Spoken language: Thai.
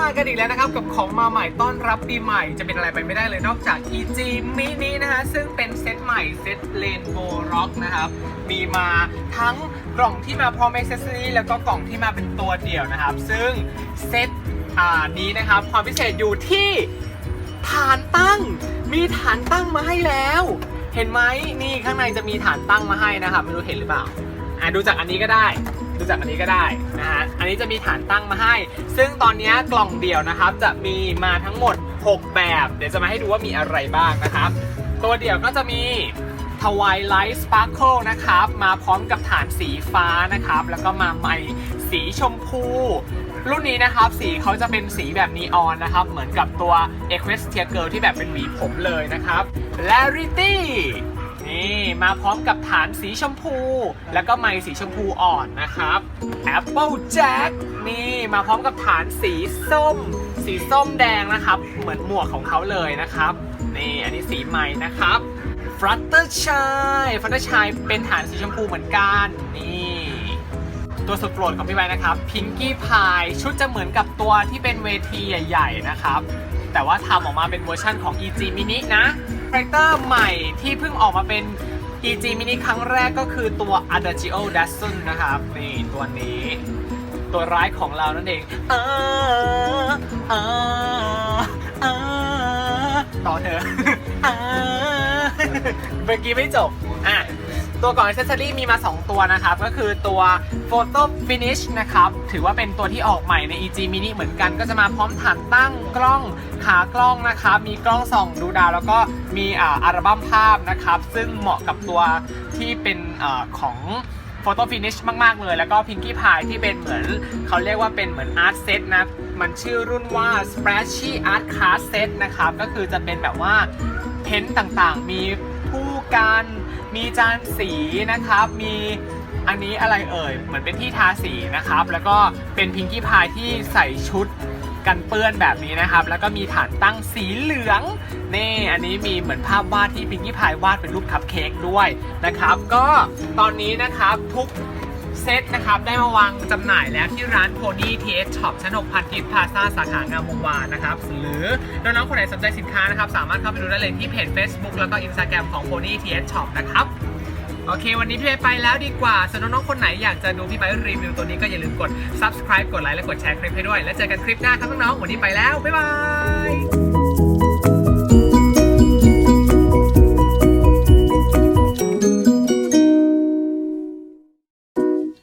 มากันอีกแล้วนะครับกับของมาใหม่ต้อนรับปีใหม่จะเป็นอะไรไปไม่ได้เลยนอกจาก EG Mini นะฮะซึ่งเป็นเซตใหม่เซตเลนโบร็อกนะครับ มีมาทั้งกล่องที่มาพร้อม a อ c e s s o r y แล้วก็กล่องที่มาเป็นตัวเดี่ยวนะครับ ซึ่งเซตอ่านี้นะครับ ความพิเศษอยู่ที่ฐานตั้ง มีฐานตั้งมาให้แล้ว เห็นไหมนี่ข้างในจะมีฐานตั้งมาให้นะครับไม่รู้เห็นหรือเปล่า อะดูจากอันนี้ก็ได้ ดูจากอันนี้ก็ได้นะฮะอันนี้จะมีฐานตั้งมาให้ ซึ่งตอนนี้กล่องเดี่ยวนะครับ จะมีมาทั้งหมด 6 แบบ เดี๋ยวจะมาให้ดูว่ามีอะไรบ้างนะครับ ตัวเดี่ยวก็จะมี Twilight Sparkle นะครับ มาพร้อมกับฐานสีฟ้านะครับ แล้วก็มาใหม่สีชมพู รุ่นนี้นะครับ สีเขาจะเป็นสีแบบนีออนนะครับ เหมือนกับตัว Equestria Girl ที่แบบเป็นหวีผมเลยนะครับ Larity นี่มาพร้อมกับฐานสีชมพู แล้วก็ไม้สีชมพูอ่อนนะครับ Apple Jack นี่มาพร้อมกับฐานสีส้ม สีส้มแดงนะครับ เหมือนหมวกของเขาเลยนะครับ นี่อันนี้สีใหม่นะครับ Fluttershy Fluttershy เป็นฐานสีชมพูเหมือนกันนี่ตัวสุดโปรดของพี่ใบนะครับ Pinky Pie ชุดจะเหมือนกับตัวที่เป็นเวทีใหญ่ ๆ นะครับ แต่ว่าทำออกมาเป็นเวอร์ชั่นของ EG Mini นะ แรคเตอร์ใหม่ที่เพิ่งออกมาเป็น EG Mini ครั้งแรกก็คือตัว Adagio d a s s o n นะครับ นี่ตัวนี้ ตัวร้ายของเรานั่นเองเออเออเออต่อเถอะเออเมื่อกี้ไม่จบ อะ ตัวกล่องอ c เซสซอรี่มีมา 2 ตัวนะครับ ก็คือตัว Photo Finish นะครับ ถือว่าเป็นตัวที่ออกใหม่ใน EG Mini เหมือนกัน ก็จะมาพร้อมฐานตั้งกล้องขากล้องนะครับ มีกล้องส่องดูดาว แล้วก็มีอัลบั้มภาพนะครับ ซึ่งเหมาะกับตัวที่เป็นอของ Photo Finish มาก ๆ เลย แล้วก็ Pinkie Pie ที่เป็นเหมือน เขาเรียกว่าเป็นเหมือน Art Set นะ มันชื่อรุ่นว่า Splashy Art Card Set นะครับ ก็คือจะเป็นแบบว่าเพ้นท์ต่างๆ มี กัน มีจานสีนะครับ มีอันนี้อะไรเอ่ย เหมือนเป็นที่ทาสีนะครับ แล้วก็เป็นพิงกี้พายที่ใส่ชุดกันเปื้อนแบบนี้นะครับ แล้วก็มีฐานตั้งสีเหลือง นี่ อันนี้มีเหมือนภาพวาดที่พิงกี้พายวาดเป็นรูปคัพเค้กด้วยนะครับ ก็ตอนนี้นะครับทุก เซตนะครับได้มาวางจำหน่ายแล้วที่ร้าน Pony TS Shop ชั้น6พันทิพย์พาซาสาขางามวงวานนะครับ หรือน้องๆคนไหนสนใจสินค้านะครับ สามารถเข้าไปดูได้เลยที่เพจ Facebook แล้วก็ Instagram ของ Pony TS Shop นะครับ โอเค วันนี้พี่ไปไปแล้วดีกว่าส่วนน้องๆคนไหนอยากจะดูพี่ไปรีวิวตัวนี้ก็อย่าลืมกด subscribe กดไลค์และกดแชร์คลิปให้ด้วย แล้วเจอกันคลิปหน้าครับน้องๆวันนี้ไปแล้วบ๊ายบาย